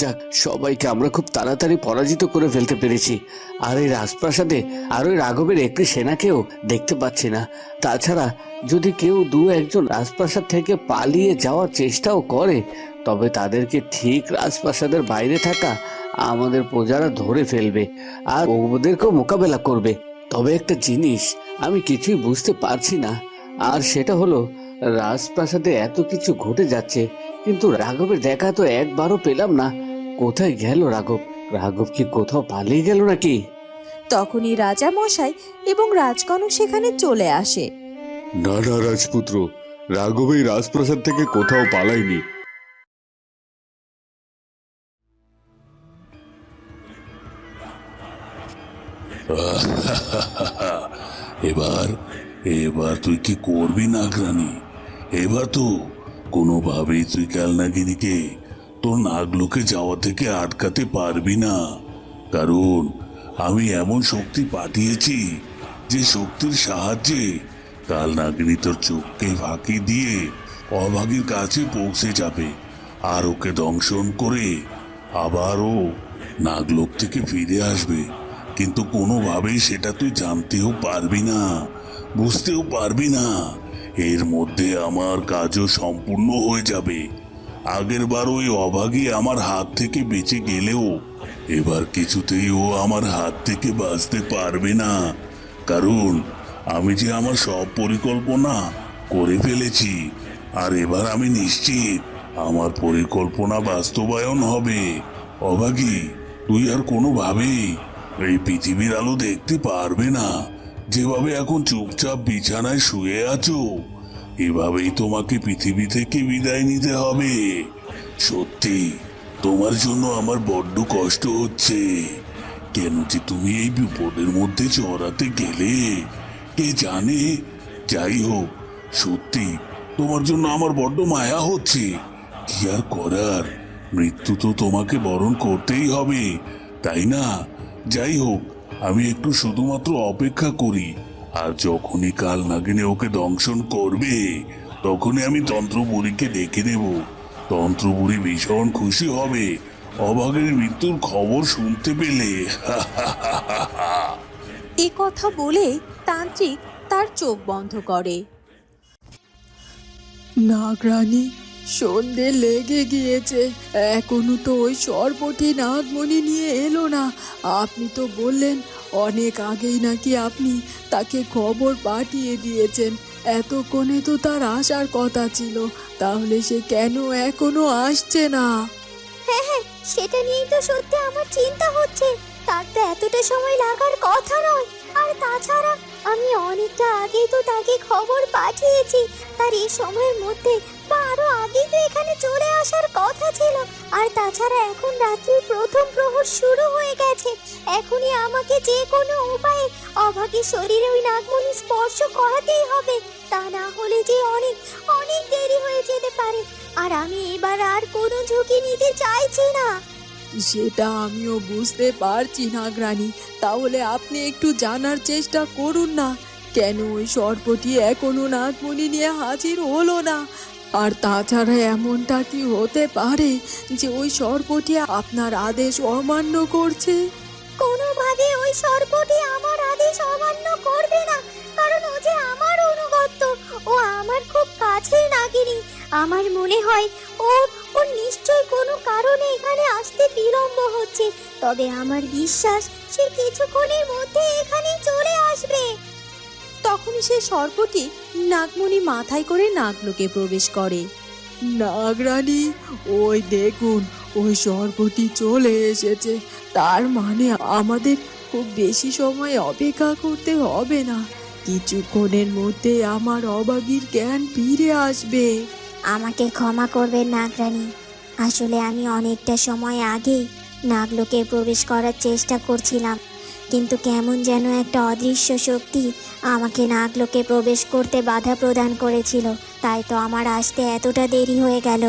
যাক, সবাইকে আমরা খুব তাড়াতাড়ি পরাজিত করে ফেলতে পেরেছি। আর এই রাজপ্রাসাদে আর ওই রাঘবের একটি সেনাকেও দেখতে পাচ্ছি না। তাছাড়া যদি কেউ দু একজন রাজপ্রাসাদ থেকে পালিয়ে যাওয়ার চেষ্টাও করে, তবে তাদেরকে ঠিক রাজপ্রাসাদের বাইরে থাকা আমাদের প্রজারা ধরে ফেলবে আর ওদেরকেও মোকাবেলা করবে। তবে একটা জিনিস আমি কিছুই বুঝতে পারছি না, আর সেটা হলো রাজপ্রাসাদে এত কিছু ঘটে যাচ্ছে। কিন্তু রাঘবের দেখা তো একবারও পেলাম না। কোথায় গেল রাঘব? রাঘব কি কোথাও পালিয়ে গেল নাকি? তখনই রাজা মশাই এবং রাজকনক সেখানে চলে আসে। না না রাজপুত্র রাঘব এই রাজপ্রাসাদ থেকে কোথাও পালায়নি। এবার এবার তুই কি করবি নাগরানি? এবার তো কোনোভাবেই তুই ক্যালনাগিনীকে তোর নাগলোকে যাওয়া থেকে আটকাতে পারবি না। কারণ আমি এমন শক্তি পাঠিয়েছি যে শক্তির সাহায্যে কাল নাগিনী তোর চোখকে ফাঁকি দিয়ে অভাগীর কাছে পৌঁছে যাবে আর ওকে দংশন করে আবারও নাগলোক থেকে ফিরে আসবে। কিন্তু কোনোভাবেই সেটা তুই জানতেও পারবি না, বুঝতেও পারবি না। এর মধ্যে আমার কাজও সম্পূর্ণ হয়ে যাবে। আগের বার ওই অভাগী আমার হাত থেকে বেঁচে গেলেও এবার কিছুতেই ও আমার হাত থেকে বাঁচতে পারবে না। কারণ আমি যে আমার সব পরিকল্পনা করে ফেলেছি, আর এবার আমি নিশ্চিত আমার পরিকল্পনা বাস্তবায়ন হবে। অভাগী, তুই আর কোনোভাবেই এই পৃথিবীর আলো দেখতে পারবে না। যেভাবে এখন চুপচাপ বিছানায় শুয়ে আছো, এভাবেই তোমাকে পৃথিবী থেকে বিদায় নিতে হবে। সত্যি, তোমার জন্য আমার বড্ড কষ্ট হচ্ছে। কেন যে তুমি এই বিপদের মধ্যে চড়াতে গেলে, কে জানে? যাই হোক, সত্যি, তোমার জন্য আমার বড্ড মায়া হচ্ছে। কি আর করার? মৃত্যু তো তোমাকে বরণ করতেই হবে, তাই না? যাই হোক আমি একটু শুধুমাত্র অপেক্ষা করি আর যখনই কাল নাগিনে ওকে দংশন করবে তখনই আমি তন্ত্রবুড়িকে ডেকে দেব তন্ত্রবুড়ি ভীষণ খুশি হবে অভাগের মৃত্যুর খবর শুনতে পেলে। এ কথা বলে তান্ত্রিক তার চোখ বন্ধ করে। নাগরানী সন্ধে লেগে গিয়েছে। এখনও তো ওই সর্বটি নাগমণি নিয়ে এলো না। আপনি তো বললেন অনেক আগেই নাকি আপনি তাকে খবর পাঠিয়ে দিয়েছেন। এতক্ষণে তো তার আসার কথা ছিল। তাহলে সে কেন এখনও আসছে না? হ্যাঁ, হ্যাঁ সেটা নিয়েই তো সত্যি আমার চিন্তা হচ্ছে। তার তো এতটা সময় লাগার কথা নয়। আর তাছাড়া আমি অনেকটা আগেই তো তাকে খবর পাঠিয়েছি। তার এই সময়ের মধ্যে বা আরও আগেই তো এখানে চলে আসার কথা ছিল। আর তাছাড়া এখন রাত্রির প্রথম প্রহর শুরু হয়ে গেছে। এখনই আমাকে যে কোনো উপায়ে অভাগী শরীরে ওই নাগমণি স্পর্শ করাতেই হবে। তা না হলে যে অনেক অনেক দেরি হয়ে যেতে পারে। আর আমি এবার আর কোনো ঝুঁকি নিতে চাইছি না। সেটা আমিও বুঝতে পারছি না গ্রানি তাহলে আপনি একটু জানার চেষ্টা করুন না। কেন ওই সর্পটি এখনও নাগমণি নিয়ে হাজির হলো না? আর তাছাড়া এমনটা কি হতে পারে যে ওই সর্পটি আপনার আদেশ অমান্য করছে? কোনোভাবে ওই সর্পটি আমার আদেশ অমান্য করবে না, কারণ ও যে আমার অনুগত্য, ও আমার খুব কাছের নাগিনী। আমার মনে হয় ও ও নিশ্চয় কোনো কারণে এখানে আসতে বিলম্ব হচ্ছে, তবে আমার বিশ্বাস সে কিছুক্ষণের মধ্যে এখানে চলে আসবে। তখনই সে সর্পটি নাগমণি মাথায় করে নাগলোকে প্রবেশ করে। নাগরানী ওই দেখুন ওই সর্পটি চলে এসেছে। তার মানে আমাদের খুব বেশি সময় অপেক্ষা করতে হবে না। কিছুক্ষণের মধ্যে আমার অবাগীর জ্ঞান ফিরে আসবে। আমাকে ক্ষমা করবেন নাগরানী। আসলে আমি অনেকটা সময় আগে নাগলোকে প্রবেশ করার চেষ্টা করছিলাম। কিন্তু কেমন যেন একটা অদৃশ্য শক্তি আমাকে নাগলোকে প্রবেশ করতে বাধা প্রদান করেছিল, তাই তো আমার আসতে এতটা দেরি হয়ে গেল।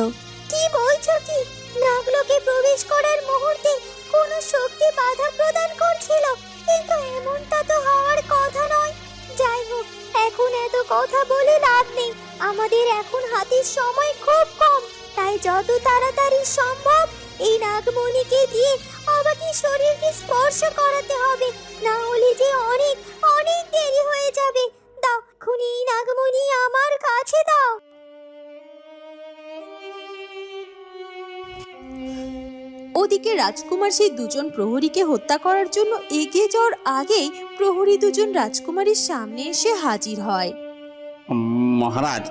কি বলছো কি? নাগলোকে প্রবেশ করার মুহূর্তে কোনো শক্তি বাধা প্রদান করছিল, কিন্তু এমনটা তো হওয়ার কথা নয়। যাই হোক এখন এত কথা বলে লাভ নেই। আমাদের এখন হাতের সময় খুব কম, তাই যত তাড়াতাড়ি সম্ভব এই নাগমণিকে দিয়ে শরীরকে স্পর্শ করাতে হবে না হলে যে অনেক অনেক দেরি হয়ে যাবে। দাও খুনি নাগমণি আমার কাছে দাও। ওদিকে রাজকুমার সেই দুজন প্রহরীকে হত্যা করার জন্য এগিয়ে যাওয়ার আগেই প্রহরী দুজন রাজকুমারীর সামনে এসে হাজির হয়। মহারাজ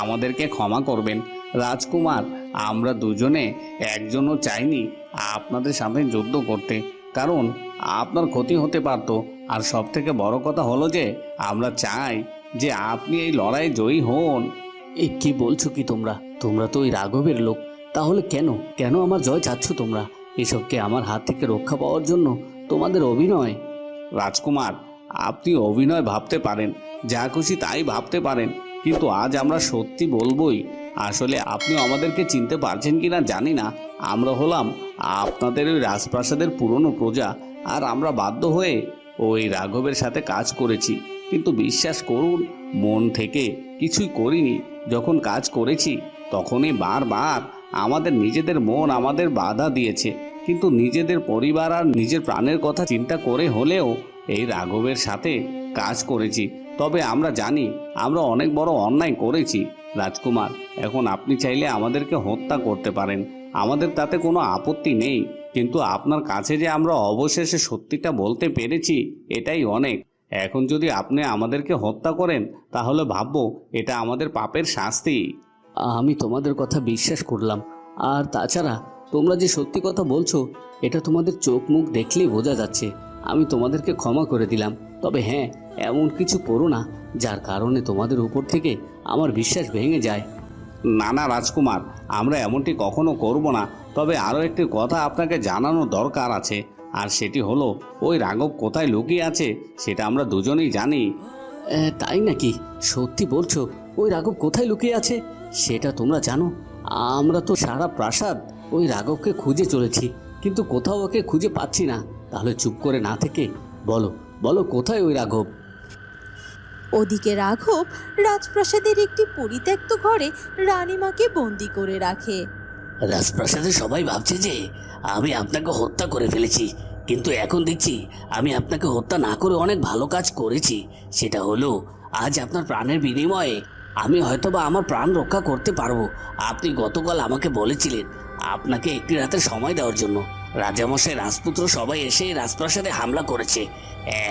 আমাদেরকে ক্ষমা করবেন। রাজকুমার আমরা দুজনে একজনও চাইনি আপনাদের সাথে যুদ্ধ করতে। কারণ আপনার ক্ষতি হতে পারত। আর সব থেকে বড় কথা হলো যে আমরা চাই যে আপনি এই লড়াই জয়ী হন। এ কি বলছো কি তোমরা? তোমরা তো ওই রাঘবের লোক। তাহলে কেন? কেন আমার জয় চাচ্ছ তোমরা? এসবকে আমার হাত থেকে রক্ষা পাওয়ার জন্য তোমাদের অভিনয়। রাজকুমার আপনি অভিনয় ভাবতে পারেন। যা খুশি তাই ভাবতে পারেন। কিন্তু আজ আমরা সত্যি বলবোই আসলে আপনি আমাদেরকে চিনতে পারছেন কি না জানি না। আমরা হলাম আপনাদের ওই রাজপ্রাসাদের পুরনো প্রজা, আর আমরা বাধ্য হয়ে ওই রাঘবের সাথে কাজ করেছি। কিন্তু বিশ্বাস করুন, মন থেকে কিছুই করিনি। যখন কাজ করেছি, তখনই বারবার আমাদের নিজেদের মন আমাদের বাধা দিয়েছে। কিন্তু নিজেদের পরিবার আর নিজের প্রাণের কথা চিন্তা করে হলেও এই রাঘবের সাথে কাজ করেছি। তবে আমরা জানি, আমরা অনেক বড় অন্যায় করেছি। রাজকুমার, এখন আপনি চাইলে আমাদেরকে হত্যা করতে পারেন। আমাদের তাতে কোনো আপত্তি নেই। কিন্তু আপনার কাছে যে আমরা অবশেষে সত্যিটা বলতে পেরেছি, এটাই অনেক। এখন যদি আপনি আমাদেরকে হত্যা করেন, তাহলে ভাববো এটা আমাদের পাপের শাস্তি। আমি তোমাদের কথা বিশ্বাস করলাম। আর তাছাড়া, তোমরা যে সত্যি কথা বলছো, এটা তোমাদের চোখ মুখ দেখলেই বোঝা যাচ্ছে। আমি তোমাদেরকে ক্ষমা করে দিলাম। তবে হ্যাঁ এমন কিছু করো না, যার কারণে তোমাদের উপর থেকে আমার বিশ্বাস ভেঙে যায়। না না রাজকুমার, আমরা এমনটি কখনো করব না, তবে আরও একটি কথা আপনাকে জানানো দরকার আছে, আর সেটি হলো, ওই রাঘব কোথায় লুকিয়ে আছে, সেটা আমরা দুজনেই জানি। তাই নাকি? সত্যি বলছো, ওই রাঘব কোথায় লুকিয়ে আছে? সেটা তোমরা জানো। আমরা তো সারা প্রাসাদ ওই রাঘবকে খুঁজে চলেছি, কিন্তু কোথাও ওকে খুঁজে পাচ্ছি না। তাহলে চুপ করে না থেকে, বলো বলো কোথায় ওই রাঘব? ওদিকে রাঘব রাজপ্রাসাদের একটি পরিত্যক্ত ঘরে রানীমাকে বন্দি করে রাখে। রাজপ্রাসাদে সবাই ভাবছে যে আমি আপনাকে হত্যা করে ফেলেছি, কিন্তু এখন দেখছি আমি আপনাকে হত্যা না করে অনেক ভালো কাজ করেছি। সেটা হলো, আজ আপনার প্রাণের বিনিময়ে আমি হয়তোবা আমার প্রাণ রক্ষা করতে পারব। আপনি গতকাল আমাকে বলেছিলেন আপনাকে একটি রাতের সময় দেওয়ার জন্য। রাজামশাই রাজপুত্র সবাই এসে রাজপ্রাসাদে হামলা করেছে।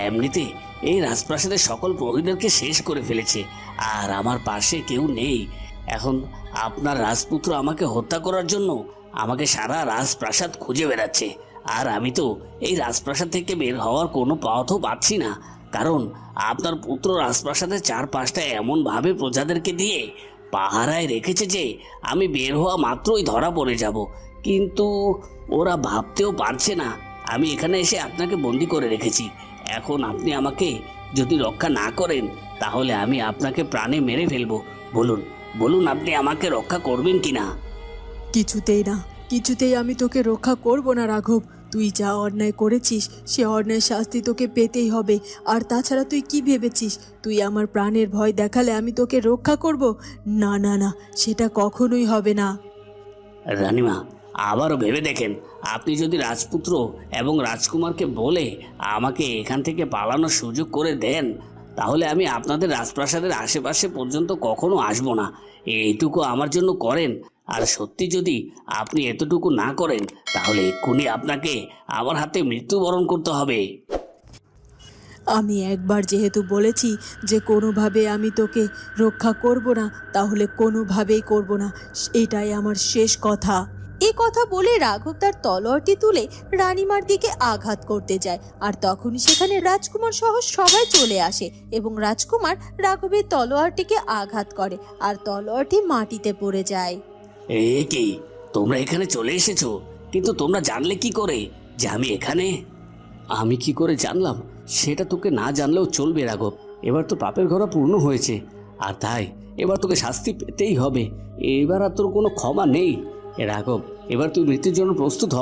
এমনিতে এই রাজপ্রাসাদের সকল প্রহরীদেরকে শেষ করে ফেলেছে, আর আমার পাশে কেউ নেই। এখন আপনার রাজপুত্র আমাকে হত্যা করার জন্য আমাকে সারা রাজপ্রাসাদ খুঁজে বেড়াচ্ছে। আর আমি তো এই রাজপ্রাসাদ থেকে বের হওয়ার কোনো পথও পাচ্ছি না। কারণ আপনার পুত্র রাজপ্রাসাদের চারপাশটা এমনভাবে প্রজাদেরকে দিয়ে পাহারায় রেখেছে যে আমি বের হওয়া মাত্রই ধরা পড়ে যাব। কিন্তু ওরা ভাবতেও পারছে না। আমি এখানে এসে আপনাকে বন্দি করে রেখেছি। এখন আপনি আমাকে যদি রক্ষা না করেন তাহলে আমি আপনাকে প্রাণে মেরে ফেলব। বলুন বলুন আপনি আমাকে রক্ষা করবেন কি না কিছুতেই না কিছুতেই আমি তোকে রক্ষা করব না রাঘব। তুই যা অন্যায় করেছিস সে অন্যায় শাস্তি তোকে পেতেই হবে। আর তাছাড়া তুই কি ভেবেছিস? তুই আমার প্রাণের ভয় দেখালে আমি তোকে রক্ষা করব? না না না সেটা কখনোই হবে না। রানিমা আবারও ভেবে দেখেন। আপনি যদি রাজপুত্র এবং রাজকুমারকে বলে আমাকে এখান থেকে পালানোর সুযোগ করে দেন, তাহলে আমি আপনাদের রাজপ্রাসাদের আশেপাশে পর্যন্ত কখনো আসব না। এইটুকু আমার জন্য করেন। আর সত্যি যদি আপনি এতটুকু না করেন, তাহলে এক্ষুনি আপনাকে আমার হাতে মৃত্যুবরণ করতে হবে। আমি একবার যেহেতু বলেছি যে কোনোভাবে আমি তোকে রক্ষা করব না, তাহলে কোনোভাবেই করব না। এটাই আমার শেষ কথা। এ কথা বলে রাঘব তার তলোয়ারটি তুলে রানীমার দিকে আঘাত করতে যায়। আর তখনই সেখানে রাজকুমার সহ সবাই চলে আসে এবং রাজকুমার রাঘবের তলোয়ারটিকে আঘাত করে আর তলোয়ারটি মাটিতে পড়ে যায়। এ কি? তোমরা এখানে চলে এসেছ? কিন্তু তোমরা জানলে কি করে যে আমি এখানে? আমি কি করে জানলাম? সেটা তোকে না জানলেও চলবে রাঘব। এবার তো পাপের ঘোরা পূর্ণ হয়েছে। আর তাই, এবার তোকে শাস্তি পেতেই হবে। এবার আর তোর কোনো ক্ষমা নেই। রাঘব, এবার তুই মৃত্যুর জন্য প্রস্তুত হ।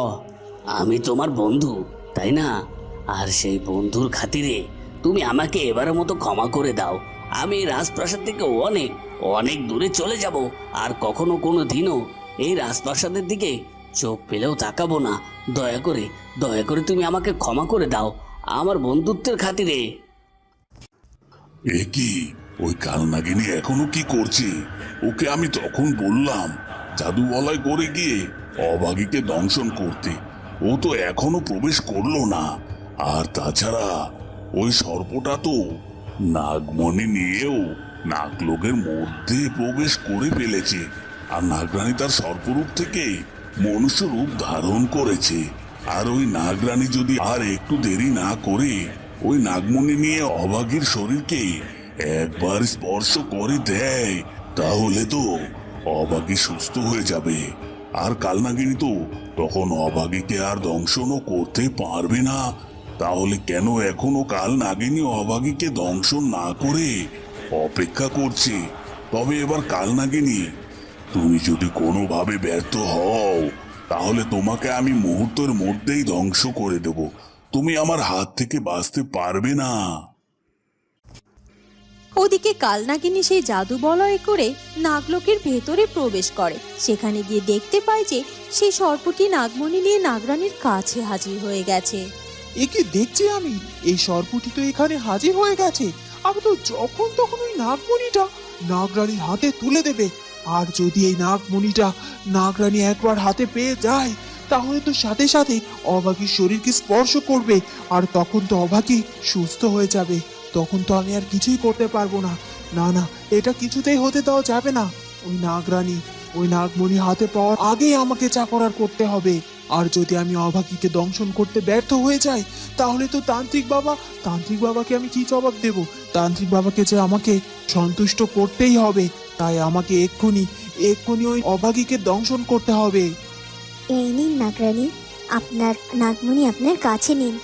আমি তোমার বন্ধু, তাই না? আর সেই বন্ধুর খাতিরে তুমি আমাকে এবারের মতো ক্ষমা করে দাও। আমি এই রাজপ্রাসাদ থেকে অনেক অনেক দূরে চলে যাব, আর কখনো কোনো দিনও এই রাজপ্রাসাদের দিকে চোখ পেলেও তাকাবো না। দয়া করে দয়া করে তুমি আমাকে ক্ষমা করে দাও, আমার বন্ধুত্বের খাতিরে। এ কি ওই কালনাগিনী এখনও কি করছে? ওকে আমি তখন বললাম জাদু করে গিয়ে অভাগীকে দংশন করতে। ও তো এখনও প্রবেশ করল না। আর তাছাড়া ওই সর্পটা তো নাগমণি নিয়েও নাগলোকের মধ্যে প্রবেশ করে ফেলেছে। আর নাগরানী তার সর্পরূপ থেকে মনুষ্য রূপ ধারণ করেছে। আর ওই নাগরানী যদি আর একটু দেরি না করে ওই নাগমণি নিয়ে অভাগীর শরীরকে একবার স্পর্শ করে দেয়, তাহলে তো অভাগী সুস্থ হয়ে যাবে। আর কালনাগিনী তো তখন অভাগীকে আর দংশনও করতে পারবে না। তাহলে কেন এখনও কাল নাগিনী অভাগীকে দংশন না করে অপেক্ষা করছে? তবে এবার কাল নাগিনী তুমি যদি কোনোভাবে ব্যর্থ হও, তাহলে তোমাকে আমি মুহূর্তের মধ্যেই ধ্বংস করে দেব। তুমি আমার হাত থেকে বাঁচতে পারবে না। ওদিকে কালনাগিনী সেই জাদু বলয় করে নাগলোকের ভেতরে প্রবেশ করে। সেখানে গিয়ে দেখতে পায় যে সেই সর্পটি নাগমণি নিয়ে নাগরানীর কাছে হাজির হয়ে গেছে। একে দেখছি আমি। এই সর্পটি তো এখানে হাজির হয়ে গেছে। আমি তো যখন তখন ওই নাগমণিটা নাগরানীর হাতে তুলে দেবে। আর যদি এই নাগমণিটা নাগরানী একবার হাতে পেয়ে যায়, তাহলে তো সাথে সাথে অভাগীর শরীরকে স্পর্শ করবে, আর তখন তো অভাগী সুস্থ হয়ে যাবে। তখন তো আমি আর কিছুই করতে পারব না। না না, এটা কিছুতেই হতে দেওয়া যাবে না। ওই নাগরানী, ওই নাগমণি হাতে পাওয়ার আগেই আমাকে যা করার করতে হবে। আর যদি আমি অভাগীকে দংশন করতে ব্যর্থ হয়ে যাই, তাহলে তো তান্ত্রিক বাবা, তান্ত্রিক বাবাকে আমি কি জবাব দেব? তান্ত্রিক বাবাকে যে আমাকে সন্তুষ্ট করতেই হবে, তাই আমাকে এক্ষুনি এক্ষুনি ওই অভাগীকে দংশন করতে হবে। এই নিন নাগরানী, আপনার নাগমণি আপনার কাছে নিন।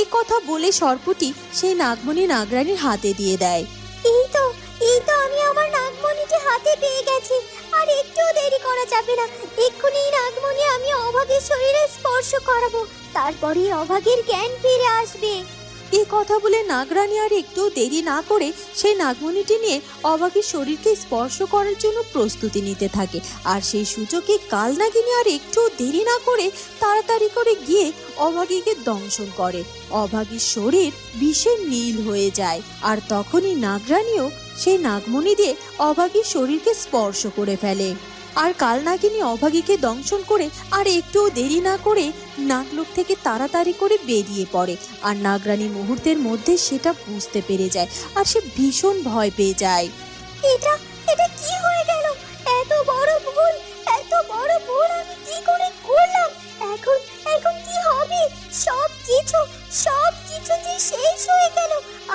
এ কথা বলে সর্পটি সেই নাগমণি নাগরানির হাতে দিয়ে দেয়। এই তো এই তো আমি আমার নাগমণিটি হাতে পেয়ে গেছি। আর একটুও দেরি করা যাবে না। এক্ষুনি এই নাগমণি আমি অভাগের শরীরে স্পর্শ করাবো। তারপরেই অভাগের জ্ঞান ফিরে আসবে। এই কথা বলে নাগরানী আর একটু দেরি না করে সেই নাগমণিটি নিয়ে অবাগীর শরীরকে স্পর্শ করার জন্য প্রস্তুতি নিতে থাকে। আর সেই সুযোগে কালনাগিনী আর একটু দেরি না করে তাড়াতাড়ি করে গিয়ে অভাগীকে দংশন করে। অভাগীর শরীর বিষে নীল হয়ে যায়। আর তখনই নাগরানীও সেই নাগমণি দিয়ে অভাগীর শরীরকে স্পর্শ করে ফেলে। আর কালনাগিনী অভাগীকে দংশন করে আর একটুও দেরি না করে নাগলোক থেকে তাড়াতাড়ি করে বেরিয়ে পড়ে। আর নাগরানী মুহূর্তের মধ্যে সেটা বুঝতে পেরে যায় আর সে ভীষণ ভয় পেয়ে যায়। এটা এটা কি হয়ে গেল? এত বড় ভুল, এত বড় ভুল আমি কি করে করলাম? এখন এখন কি হবে? সব কিছু সব কিছু যে শেষ হয়ে গেল।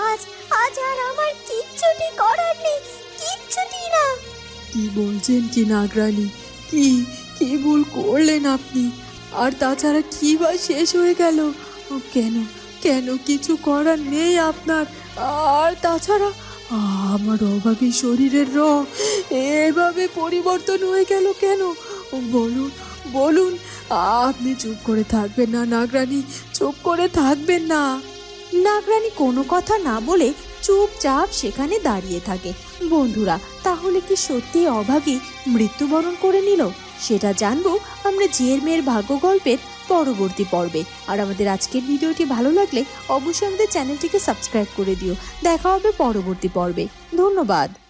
আজ আজ আর আমার কিচ্ছুটি করার নেই, কিচ্ছুটি না। কি বলছেন কি নাগরানি? কি কি ভুল করলেন আপনি? আর তাছাড়া কি বা শেষ হয়ে গেল? কেন কেন কিছু করার নেই আপনার? আর তাছাড়া আমার অভাগী শরীরের রং এভাবে পরিবর্তন হয়ে গেল কেন? বলুন বলুন। আপনি চুপ করে থাকবেন না নাগরানী, চুপ করে থাকবেন না। নাগরানি কোনো কথা না বলে চুপচাপ সেখানে দাঁড়িয়ে থাকে। বন্ধুরা, তাহলে কি সত্যি অভাগী মৃত্যুবরণ করে নিল? সেটা জানব আমরা ঝিয়ের মেয়ের ভাগ্য গল্পের পরবর্তী পর্বে। আর আমাদের আজকের ভিডিওটি ভালো লাগলে অবশ্যই আমাদের চ্যানেলটিকে সাবস্ক্রাইব করে দিও। দেখা হবে পরবর্তী পর্বে। ধন্যবাদ।